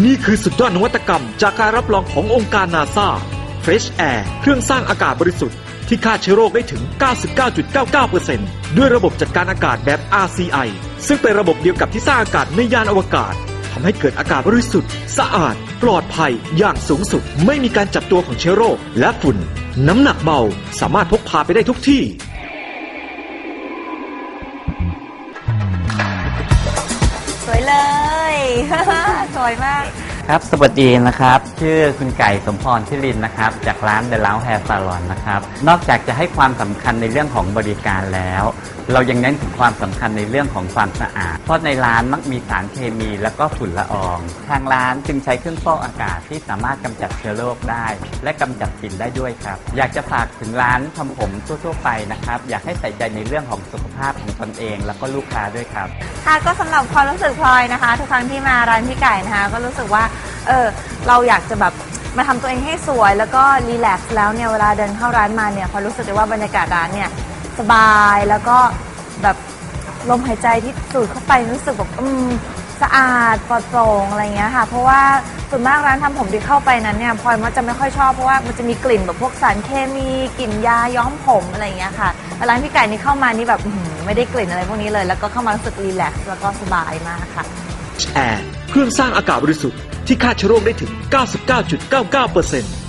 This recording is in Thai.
นี่คือสุดยอดนวัตกรรม จากการรับรองขององค์การนาซา Fresh Air เครื่องสร้างอากาศบริสุทธิ์ ที่ฆ่าเชื้อโรคได้ถึง 99.99%ด้วยระบบจัดการอากาศแบบ RCI ซึ่งเป็นระบบเดียวกับที่สร้างอากาศในยานอวกาศทำให้เกิดอากาศบริสุทธิ์ สะอาด ปลอดภัย อย่างสูงสุด ไม่มีการจับตัวของเชื้อโรค และฝุ่น น้ำหนักเบา สามารถพกพาไปได้ทุกที่สวยเลย สวยมาก ครับ สวัสดีนะครับ ชื่อคุณไก่สมพรทิรินนะครับ จากร้าน The l o u Hair Salon นะครับ นอกจากจะให้ความสำคัญในเรื่องของบริการแล้ว เรายังเน้นถึงความสำคัญในเรื่องของความสะอาด เพราะในร้านมักมีสารเคมีแล้วก็ฝุ่นละออง ทางร้านจึงใช้เครื่องฟอกอากาศที่สามารถกำจัดเชื้อโรคได้ และกำจัดกลิ่นได้ด้วยครับ อยากจะฝากถึงร้านทำผมทั่วๆไปนะครับ อยากให้ใส่ใจในเรื่องของสุขภาพของตนเอง แล้วก็ลูกค้าด้วยครับ ค่ะก็สำหรับความรู้สึกพลอยนะคะ ทุกครั้งที่มาร้านพี่ไก่นะคะ ก็รู้สึกว่า เออเราอยากจะแบบมาทำตัวเองให้สวยแล้วก็รีแลกซ์แล้วเนี่ยเวลาเดินเข้าร้านมาเนี่ยพอรู้สึกเลยว่าบรรยากาศร้านเนี่ยสบายแล้วก็แบบลมหายใจที่สูดเข้าไปรู้สึกแบบอืมสะอาดปลอดโปร่งอะไรเงี้ยค่ะ เพราะว่าส่วนมากร้านทำผมที่เข้าไปนั้นเนี่ยพลอยมักจะไม่ค่อยชอบเพราะว่ามันจะมีกลิ่นแบบพวกสารเคมีกลิ่นยาย้อมผมอะไรเงี้ยค่ะแต่ร้านพี่ไก่นี่เข้ามานี่แบบไม่ได้กลิ่นอะไรพวกนี้เลย แล้วก็เข้ามารู้สึกรีแลกซ์แล้วก็สบายมากค่ะ แอร์เครื่องสร้างอากาศบริสุทธิ์ที่ฆ่าเชื้อโรคได้ถึง 99.99%